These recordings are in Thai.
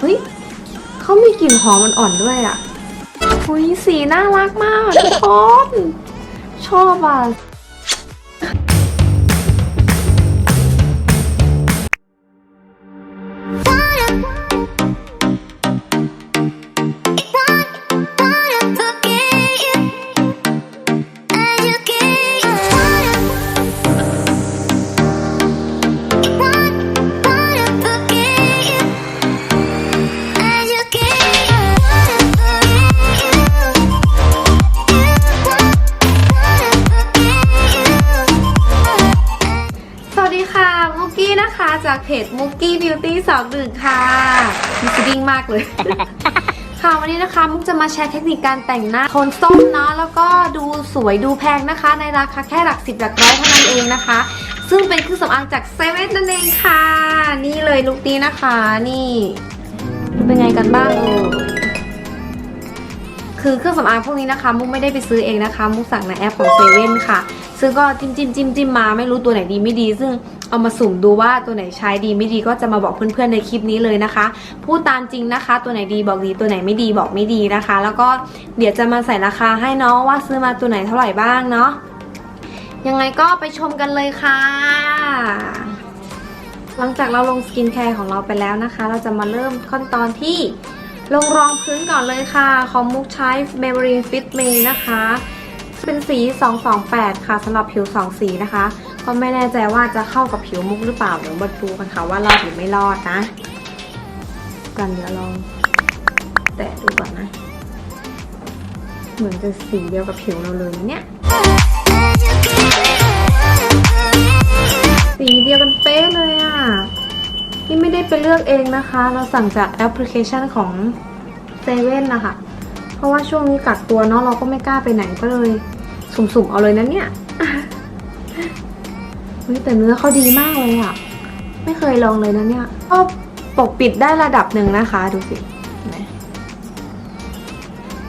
เฮ้ยเขามีกลิ่นหอมอ่อนๆด้วยอะหุยสีน่ารักมากทุกคนชอบอะ จากเพจมุกกี้บิวตี้สองหนึ่งค่ะมีสดิ้งมากเลย ค่ะวันนี้นะคะมุกจะมาแชร์เทคนิคการแต่งหน้าโทนส้มเนาะแล้วก็ดูสวยดูแพงนะคะ ในราคาแค่หลักสิบหลักร้อยเท่านั้นเองนะคะ ซึ่งเป็นเครื่องสำอางจากเซเว่นนั่นเองค่ะ นี่เลยลุคนี้นะคะนี่ เป็นไงกันบ้างเอ่ยคือเครื่องสำอางพวกนี้นะคะ มุกไม่ได้ไปซื้อเองนะคะ มุกสั่งในแอปของเซเว่นค่ะ ซึ่งก็จิ้มจิ้มจิ้มจิ้มมาไม่รู้ตัวไหนดีไม่ดี ซึ่งเอามาสุ่มดูว่าตัวไหนใช้ดีไม่ดีก็จะมาบอกเพื่อนๆในคลิปนี้เลยนะคะ พูดตามจริงนะคะ ตัวไหนดีบอกดีตัวไหนไม่ดีบอกไม่ดีนะคะ แล้วก็เดี๋ยวจะมาใส่ราคาให้เนาะว่าซื้อมาตัวไหนเท่าไหร่บ้างเนาะยังไงก็ไปชมกันเลยค่ะ หลังจากเราลงสกินแคร์ของเราไปแล้วนะคะ เราจะมาเริ่มขั้นตอนที่ลงรองพื้นก่อนเลยค่ะ ของมุกใช้ Maybelline Fit Me นะคะ เป็นสี 228 ค่ะสำหรับผิว 2 สีนะคะ ก็ไม่แน่ใจว่าจะเข้ากับผิวมุกหรือเปล่า เดี๋ยวมาดูกันค่ะว่ารอดหรือไม่รอดนะ กันเดี๋ยวลอง แตะดูก่อนนะ เหมือนจะสีเดียวกับผิวเราเลยเนี่ย สีเดียวกันเป๊ะเลยอะที่ไม่ได้ไปเลือกเองนะคะ เราสั่งจากแอปพลิเคชันของเซเว่นนะคะ เพราะว่าช่วงนี้กักตัวเนาะเราก็ไม่กล้าไปไหนก็เลย สุ่มๆ เอาเลยนะเนี่ยเฮ้ยแต่เนื้อเขาดีมากเลยอะ่ะไม่เคยลองเลยนะเนี่ยก็ปกปิดได้ระดับหนึ่งนะคะ ดูสิ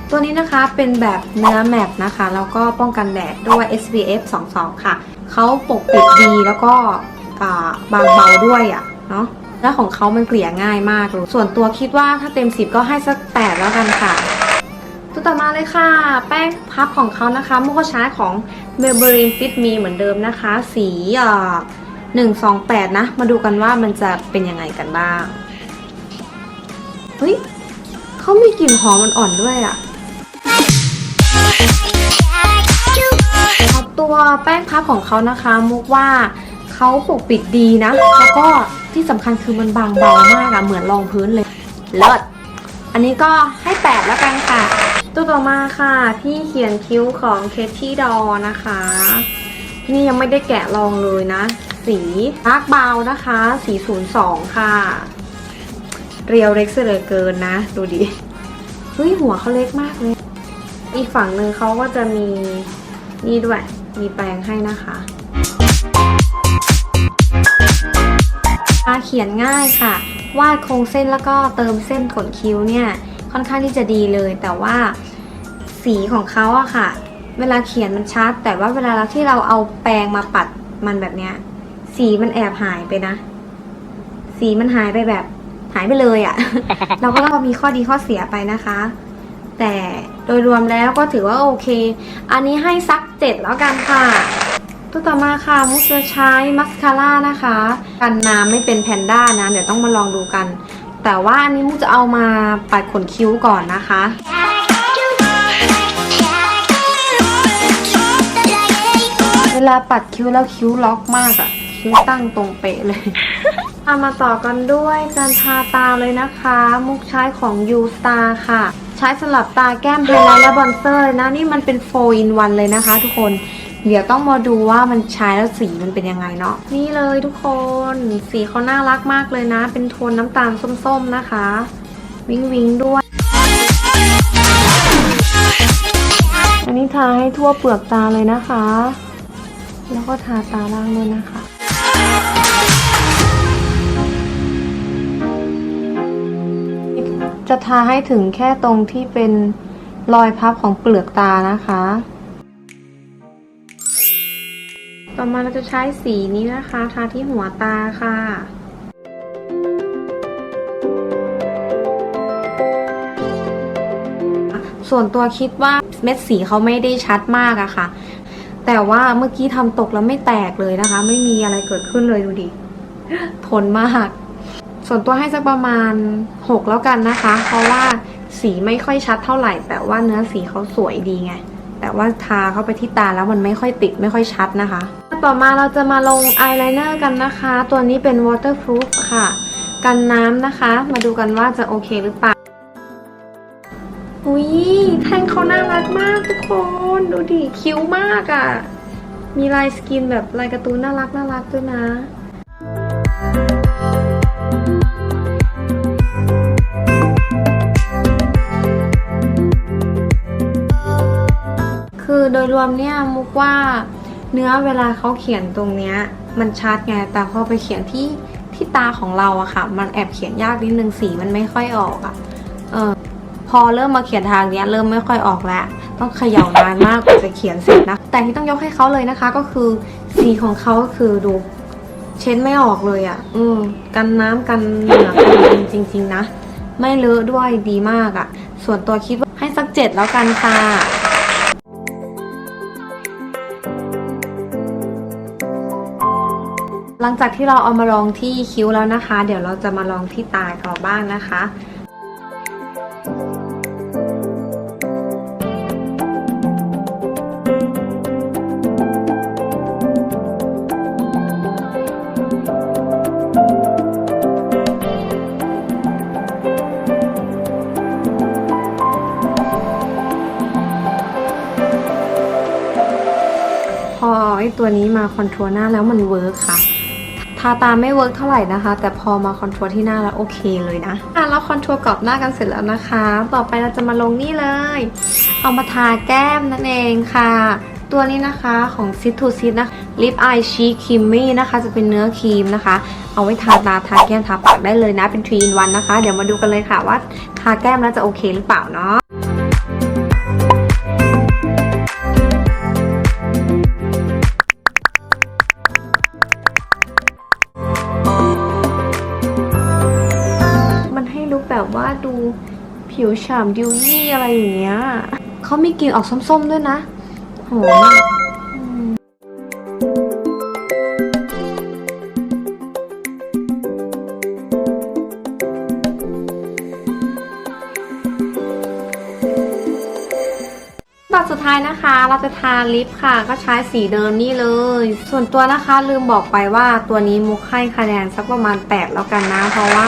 ตัวนี้นะคะเป็นแบบเนื้อแมตต์นะคะ แล้วก็ป้องกันแดดด้วย SPF 22 ค่ะ เขาปกปิดดีแล้วก็บางเบาด้วยอะ่ะเนาะแล้วของเขามันเกลี่ยง่ายมากเลยส่วนตัวคิดว่าถ้าเต็ม 10 ก็ให้สัก 8 แล้วกันค่ะ ต่อมาเลยค่ะ แป้งพับของเขานะคะมุกใช้ของ Maybelline Fit Me เหมือนเดิมนะคะ สีอ่า128นะ มาดูกันว่ามันจะเป็นยังไงกันบ้างเฮ้ยเขามีกลิ่นหอมอ่อนๆด้วยอะ่ะตัวแป้งพับของเขานะคะ มุกว่าเขาปกปิดดีนะ แล้วก็ที่สำคัญคือมันบางเบามากอะเหมือนรองพื้นเลยเลิศอันนี้ก็ให้แปดแล้วกันค่ะ ตัวต่อมาค่ะที่เขียนคิ้วของเคที่ดอนะคะ ที่นี่ยังไม่ได้แกะลองเลยนะ สีดาร์กบานะคะ สี 02 ค่ะ เรียวเล็กเสือเหลือเกินนะ ดูดิ เฮ้ย หัวเขาเล็กมากเลย อีกฝั่งหนึ่งเขาก็จะมีนี่ด้วย มีแปรงให้นะคะมาเขียนง่ายค่ะ วาดโครงเส้นแล้วก็เติมเส้นขนคิ้วเนี่ย ค่อนข้างที่จะดีเลย แต่ว่าสีของเขาอะค่ะ เวลาเขียนมันชัด แต่ว่าเวลาที่เราเอาแปรงมาปัดมันแบบเนี้ย สีมันแอบหายไปนะ สีมันหายไปแบบหายไปเลยอะ เราก็ต้องมีข้อดีข้อเสียไปนะคะ แต่โดยรวมแล้วก็ถือว่าโอเค อันนี้ให้สักเจ็ดแล้วกันค่ะ ตัวต่อมาค่ะมุกจะใช้มัสคาร่านะคะ กันน้ำไม่เป็นแพนด้านะ เดี๋ยวต้องมาลองดูกัน แต่ว่าอันนี้มุกจะเอามาปัดขนคิ้วก่อนนะคะ เวลาปัดคิ้วแล้วคิ้วล็อกมากอะคิ้วตั้งตรงเป๊ะเลยเอามาต่อกันด้วยการทาตาเลยนะคะ มุกใช้ของ U Star ค่ะ ใช้สำหรับตาแก้มไฮไลท์และบอนเซอร์เลยนะ นี่มันเป็น4 in 1เลยนะคะทุกคน เดี๋ยวต้องมาดูว่ามันใช้แล้วสีมันเป็นยังไงเนาะนี่เลยทุกคนสีเขาน่ารักมากเลยนะ เป็นโทนน้ำตาลส้มๆนะคะ วิงวิงด้วย อันนี้ทาให้ทั่วเปลือกตาเลยนะคะ แล้วก็ทาตาล่างด้วยนะคะจะทาให้ถึงแค่ตรงที่เป็นรอยพับของเปลือกตานะคะ ต่อมาเราจะใช้สีนี้นะคะ ทาที่หัวตาค่ะส่วนตัวคิดว่าเม็ดสีเขาไม่ได้ชัดมากอะค่ะ แต่ว่าเมื่อกี้ทำตกแล้วไม่แตกเลยนะคะ ไม่มีอะไรเกิดขึ้นเลยดูดิ ทนมาก ส่วนตัวให้สักประมาณ 6 แล้วกันนะคะ เพราะว่าสีไม่ค่อยชัดเท่าไหร่ แต่ว่าเนื้อสีเขาสวยดีไง แต่ว่าทาเข้าไปที่ตาแล้วมันไม่ค่อยติดไม่ค่อยชัดนะคะ ต่อมาเราจะมาลงอายไลเนอร์กันนะคะ ตัวนี้เป็น waterproof ค่ะ กันน้ำนะคะ มาดูกันว่าจะโอเคหรือเปล่าอุ้ยแท่งเขาน่ารักมากทุกคน ดูดิคิ้วมากอะ่ะ มีลายสกินแบบลายการ์ตูนน่ารักน่ารักด้วยนะคือโดยรวมเนี่ยมุกว่า เนื้อเวลาเขาเขียนตรงเนี้ยมันชัดไงแต่พอไปเขียนที่ที่ตาของเราอะค่ะ มันแอบเขียนยากนิดนึงสีมันไม่ค่อยออกอะเออพอเริ่มมาเขียนทางเนี้ยเริ่มไม่ค่อยออกแล้ว ต้องเขย่านานมากกว่าจะเขียนเสร็จนะ แต่ที่ต้องยกให้เขาเลยนะคะ ก็คือสีของเขาก็คือดูเช็ดไม่ออกเลยอะ่ะ อืม กันน้ำกันเหงื่อกันดินจริง ๆ นะ ไม่เลอะด้วยดีมากอะ่ะ ส่วนตัวคิดว่าให้สักเจ็ดแล้วกันค่ะ หลังจากที่เราเอามาลองที่คิ้วแล้วนะคะ เดี๋ยวเราจะมาลองที่ตาต่อบ้างนะคะพอไอตัวนี้มาคอนโทรลหน้าแล้วมันเวิร์คค่ะาตาไม่เวิร์กเท่าไหร่นะคะ แต่พอมาคอนโทรลที่หน้าแล้วโอเคเลยนะอะแล้วคอนโทรลกรอบหน้ากันเสร็จแล้วนะคะ ต่อไปเราจะมาลงนี่เลย เอามาทาแก้มนั่นเองค่ะ ตัวนี้นะคะของซิทูซินะลิปอายชีครีมมี่นะคะ จะเป็นเนื้อครีมนะคะ เอาไว้ทาตาทาแก้มทาปากได้เลยนะเป็นทรีนวันนะคะ เดี๋ยวมาดูกันเลยค่ะว่าทาแก้มแล้วจะโอเคหรือเปล่าเนาะ แบบว่าดูผิวฉ่ำดิวยี่อะไรอย่างเงี้ยเขามีกลิ่นออกส้มๆด้วยนะหอมอะอืมตอนสุดท้ายนะคะเราจะทาลิปค่ะ ก็ใช้สีเดิมนี่เลย ส่วนตัวนะคะลืมบอกไปว่าตัวนี้มุกให้คะแนนสักประมาณ 8 แล้วกันนะ เพราะว่า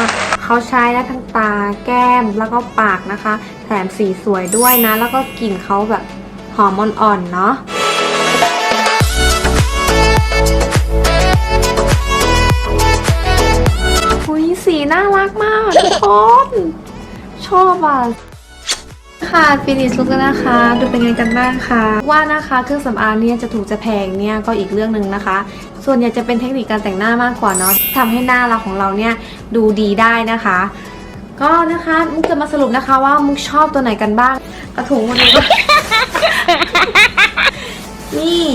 เขาใช้ได้ทั้งตาแก้มแล้วก็ปากนะคะ แถมสีสวยด้วยนะ แล้วก็กลิ่นเขาแบบหอมอ่อนๆเนาะอุ้ยสีน่ารักมากทุกคนชอบอะ ค่ะฟินิชลุกแล้วนะคะ ดูเป็นไงกันบ้างคะว่านะคะเครื่องสำอางเนี่ยจะถูกจะแพงเนี่ยก็อีกเรื่องหนึ่งนะคะ ส่วนใหญ่จะเป็นเทคนิคการแต่งหน้ามากกว่าเนาะทำให้หน้าเราของเราเนี่ยดูดีได้นะคะ ก็นะคะมุกจะมาสรุปนะคะว่ามุกชอบตัวไหนกันบ้างกระถุงวันนี้ก็นี่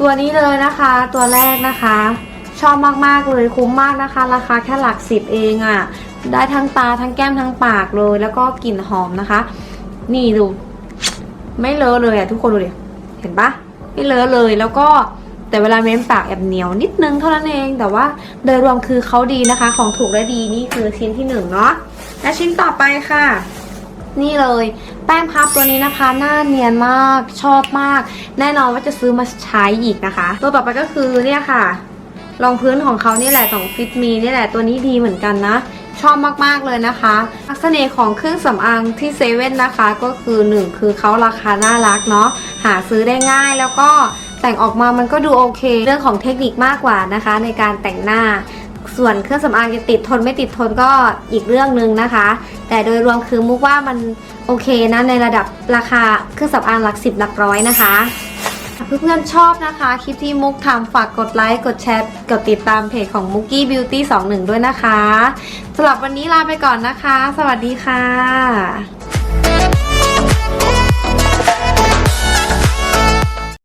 ตัวนี้เลยนะคะ ตัวแรกนะคะ ชอบมากๆเลยคุ้มมากนะคะ ราคาแค่หลักสิบเองอะ่ะได้ทั้งตาทั้งแก้มทั้งปากเลย แล้วก็กลิ่นหอมนะคะ นี่ดู ไม่เลอะเลยอะทุกคนดูดิเห็นปะไม่เลอะเลยแล้วก็แต่เวลาเม้มปากแอบเหนียวนิดนึงเท่านั้นเองแต่ว่าโดยรวมคือเขาดีนะคะ ของถูกและดีนี่คือชิ้นที่หนึ่งเนาะและชิ้นต่อไปค่ะ นี่เลย แป้งพับตัวนี้นะคะ หน้าเนียนมากชอบมาก แน่นอนว่าจะซื้อมาใช้อีกนะคะ ตัวต่อไปก็คือเนี่ยค่ะรองพื้นของเขานี่แหละของฟิตมีนี่แหละตัวนี้ดีเหมือนกันนะ ชอบมากๆเลยนะคะลักษณะของเครื่องสำอางที่เซเว่นนะคะ ก็คือ 1 คือเขาราคาน่ารักเนาะหาซื้อได้ง่ายแล้วก็แต่งออกมามันก็ดูโอเค เรื่องของเทคนิคมากกว่านะคะ ในการแต่งหน้า ส่วนเครื่องสำอางจะติดทนไม่ติดทนก็อีกเรื่องหนึ่งนะคะ แต่โดยรวมคือมุกว่ามันโอเคนะในระดับราคาเครื่องสำอางหลักสิบหลักร้อยนะคะ เพื่อนๆชอบนะคะ คลิปที่มุกทำฝากกดไลค์กดแชร์กดติดตามเพจของ Mookie Beauty 21ด้วยนะคะสำหรับวันนี้ลาไปก่อนนะคะ สวัสดีค่ะ